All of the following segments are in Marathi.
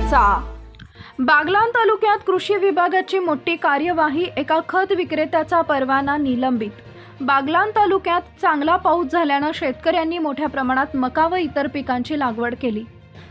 चर्चा बागलाण तालुक्यात कृषी विभागाची मोठी कार्यवाही एका खत विक्रेत्याचा परवाना निलंबित. बागलाण तालुक्यात चांगला पाऊस झाल्यानं शेतकऱ्यांनी मोठ्या प्रमाणात मका व इतर पिकांची लागवड केली.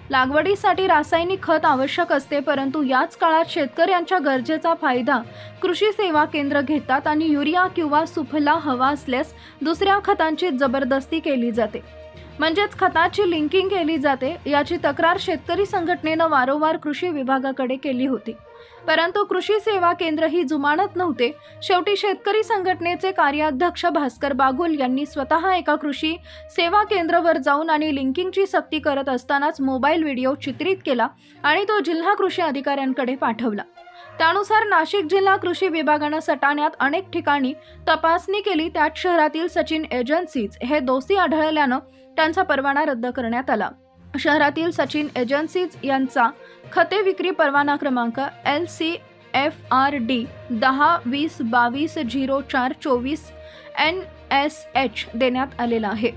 लागवडीसाठी रासायनिक खत आवश्यक असते परंतु याच काळात शेतकऱ्यांच्या गरजेचा फायदा कृषी सेवा केंद्र घेतात आणि युरिया किंवा सुफला हवा असल्यास दुसऱ्या खतांची जबरदस्ती केली जाते. म्हणजेच खताची लिंकिंग केली जाते याची तक्रार शेतकरी संघटनेनं वारंवार कृषी विभागाकडे केली होती. परंतु कृषी सेवा केंद्र ही जुमानत नव्हते. शेवटी शेतकरी संघटनेचे कार्याध्यक्ष भास्कर बागुल यांनी स्वतः एका कृषी सेवा केंद्रावर जाऊन आणि लिंकिंगची सक्ती करत असतानाच मोबाईल व्हिडिओ चित्रित केला आणि तो जिल्हा कृषी अधिकाऱ्यांकडे पाठवला. त्यानुसार नाशिक जिल्हा कृषी विभागानं सटाण्यात अनेक ठिकाणी तपासणी केली. त्यात शहरातील सचिन एजन्सीज हे दोषी आढळल्यानं त्यांचा परवाना रद्द करण्यात आला. शहरातील सचिन एजन्सीज यांचा खते विक्री परवाना क्रमांक L C F R D दहा वीस बावीस झिरो चार चोवीस एन एस एच देण्यात आलेला आहे.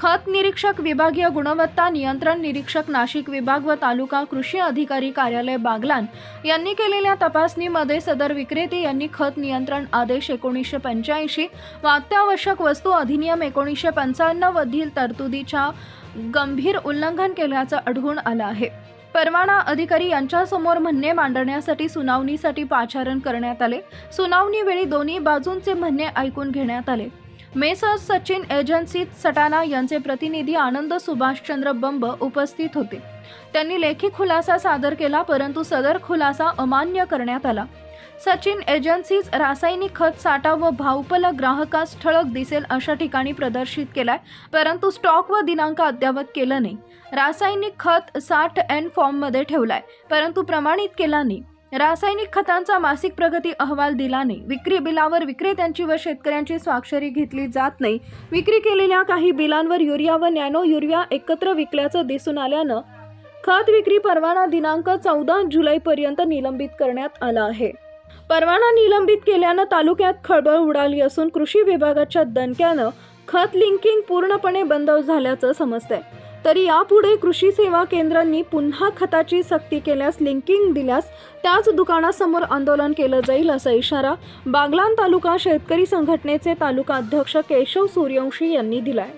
खत निरीक्षक विभागीय गुणवत्ता नियंत्रण निरीक्षक नाशिक विभाग व तालुका कृषी अधिकारी कार्यालय बागलान यांनी केलेल्या तपासणीमध्ये सदर विक्रेते यांनी खत नियंत्रण आदेश एकोणीसशे पंच्याऐंशी व अत्यावश्यक वस्तू अधिनियम एकोणीसशे पंचाण्णव मधील तरतुदीच्या गंभीर उल्लंघन केल्याचं आढळून आलं आहे. परवाना अधिकारी यांच्यासमोर म्हणणे मांडण्यासाठी सुनावणीसाठी पाचारण करण्यात आले. सुनावणीवेळी दोन्ही बाजूंचे म्हणणे ऐकून घेण्यात आले. मेसर्स सचिन एजन्सीत सटाना यांचे प्रतिनिधी आनंद सुभाषचंद्र बंब उपस्थित होते. त्यांनी लेखी खुलासा सादर केला परंतु सदर खुलासा अमान्य करण्यात आला. सचिन एजन्सीज रासायनिक खत साठा व भावपल ग्राहकास ठळक दिसेल अशा ठिकाणी प्रदर्शित केलाय परंतु स्टॉक व दिनांक अद्यावत केलं नाही. रासायनिक खत साठ एन फॉर्ममध्ये ठेवलाय परंतु प्रमाणित केला नाही. रासायनिक खतांचा मासिक प्रगती अहवाल दिला नाही विक्री बिलावर विक्रेत्यांची व शेतकऱ्यांची स्वाक्षरी घेतली जात नाही. विक्री केलेल्या काही बिलांवर युरिया व नॅनो युरिया एकत्र विकल्याचं दिसून आल्यानं खत विक्री परवाना दिनांक चौदा जुलैपर्यंत निलंबित करण्यात आला आहे. परवाना निलंबित केल्यानं तालुक्यात खळबळ उडाली असून कृषी विभागाच्या दणक्यानं खत लिंकिंग पूर्णपणे बंद झाल्याचं समजतंय. तरी यापुढे कृषी सेवा केंद्रांनी पुन्हा खताची सक्ती केल्यास लिंकिंग दिल्यास त्याच दुकानासमोर आंदोलन केलं जाईल असा इशारा बागलान तालुका शेतकरी संघटनेचे तालुका अध्यक्ष केशव सूर्यवंशी यांनी दिलाय.